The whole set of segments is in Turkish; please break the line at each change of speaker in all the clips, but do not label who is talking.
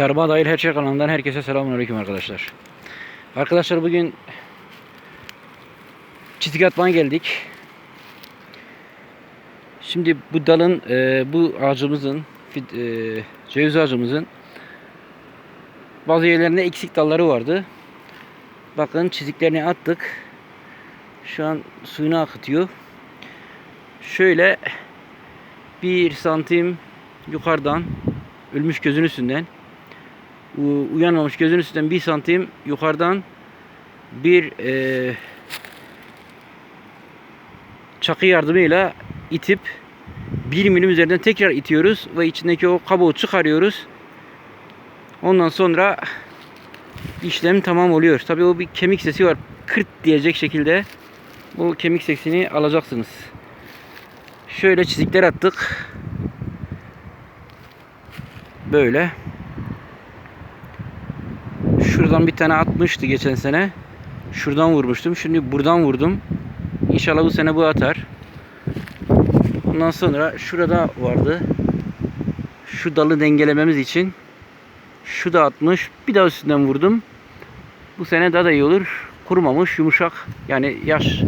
Tarıma dair her şey kanalından herkese selamünaleyküm arkadaşlar. Arkadaşlar bugün çizik atmaya geldik. Şimdi bu dalın, e, bu ağacımızın, e, ceviz ağacımızın bazı yerlerinde eksik dalları vardı. Bakın çiziklerini attık. Şu an suyunu akıtıyor. Şöyle bir santim yukarıdan ölmüş gözün üstünden uyanmamış gözün üstünden bir santim yukarıdan bir e, çakı yardımıyla itip bir milim üzerinden tekrar itiyoruz ve içindeki o kabuğu çıkarıyoruz. Ondan sonra işlem tamam oluyor. Tabii o bir kemik sesi var. Kırt diyecek şekilde bu kemik sesini alacaksınız. Şöyle çizikler attık. Böyle. Şuradan bir tane atmıştı geçen sene. Şuradan vurmuştum. Şimdi buradan vurdum. İnşallah bu sene bu atar. Ondan sonra şurada vardı. Şu dalı dengelememiz için şu da atmış. Bir daha üstünden vurdum. Bu sene daha da iyi olur. Kurumamış, yumuşak. Yani yaş.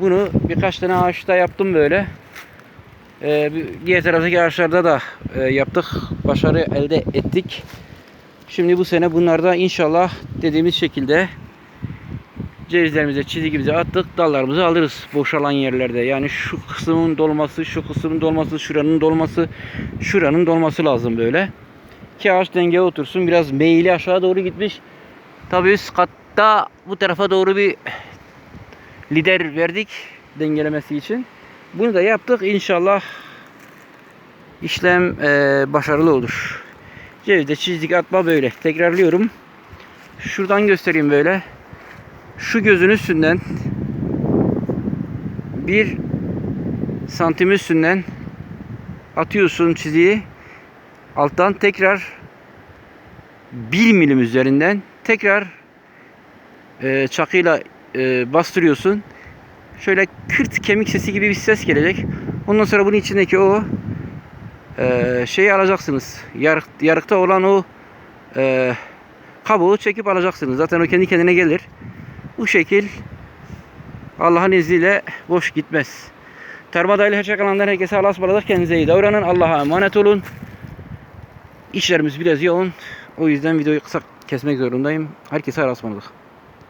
Bunu birkaç tane ağaçta yaptım böyle. Ee, diğer taraftaki ağaçlarda da e, yaptık. Başarı elde ettik. Şimdi bu sene bunlarda inşallah dediğimiz şekilde cevizlerimize, çizgimize attık. Dallarımızı alırız boşalan yerlerde. Yani şu kısmın dolması, şu kısmın dolması, şuranın dolması, şuranın dolması lazım böyle. Ki ağaç dengeye otursun. Biraz meyili aşağı doğru gitmiş. Tabii üst katta bu tarafa doğru bir lider verdik dengelemesi için. Bunu da yaptık. İnşallah işlem başarılı olur. Cevizde çizdik atma böyle. Tekrarlıyorum. Şuradan göstereyim böyle. Şu gözün üstünden bir santim üstünden atıyorsun çiziyi. Alttan tekrar bir milim üzerinden tekrar eee, çakıyla eee, bastırıyorsun. Şöyle kırt kemik sesi gibi bir ses gelecek. Ondan sonra bunun içindeki o eee, şeyi alacaksınız. Yarık, yarıkta olan o eee, kabuğu çekip alacaksınız. Zaten o kendi kendine gelir. Bu şekil Allah'ın izniyle boş gitmez. Tarma dahil her şey kalanlar herkese Allah'a ısmarladık. Kendinize iyi davranın. Allah'a emanet olun. İşlerimiz biraz yoğun. O yüzden videoyu kısa kesmek zorundayım. Herkese Allah'a ısmarladık.